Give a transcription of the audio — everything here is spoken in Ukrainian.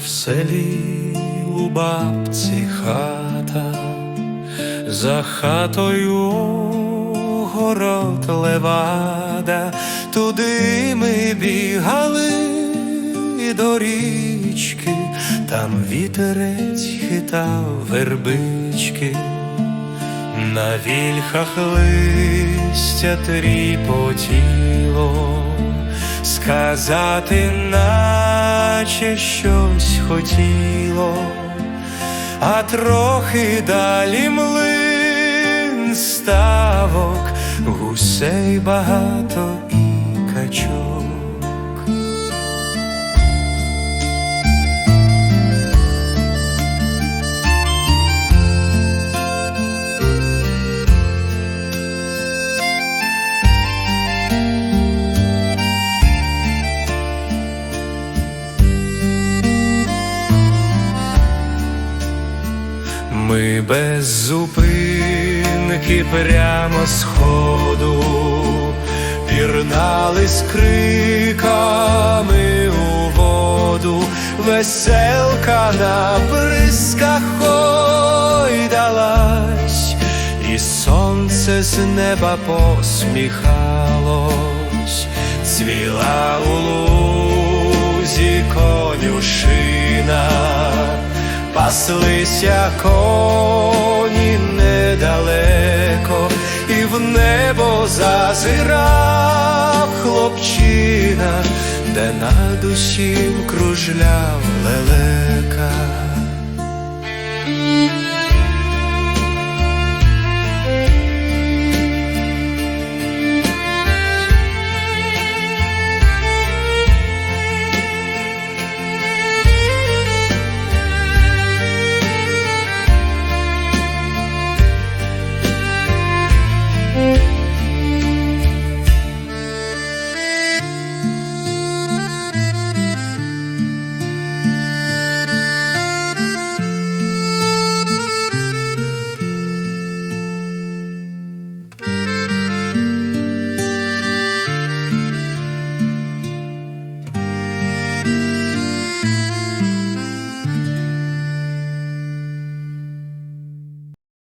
селі у бабці хата, за хатою город левада, туди ми бігали до річки, там вітерець хитав вербички. На вільхах листя тріпотіло, сказати, наче щось хотіло, а трохи далі млин ставок, гусей багато і качок. Ми без зупинки прямо з ходу з криками у воду, веселка на бризках ойдалась, і сонце з неба посміхалось, цвіла у лузі конюшина паслися коні недалеко, і в небо зазирав хлопчина, де над усім кружляв лелека.